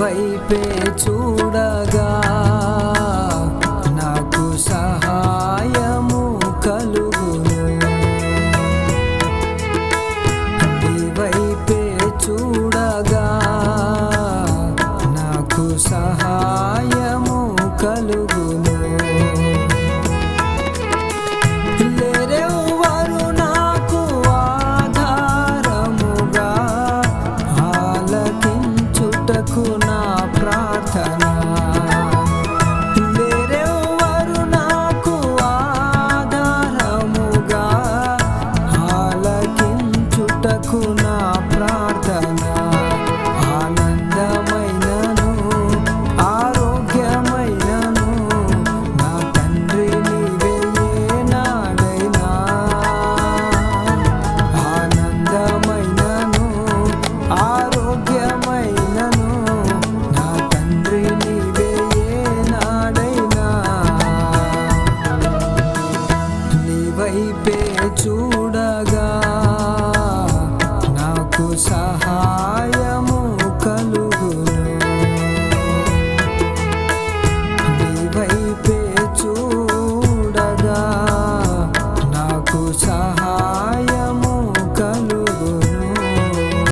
వైపే చూడగా నాకు సహాయము కలుగును. నీ వైపే చూడగా నాకు సహాయము ఆలకించుటకు నా ప్రార్థన. లేరెవ్వరు నాకు ఆధారముగా ఆలకించుటకు నా వైపే చూడగా నాకు సహాయ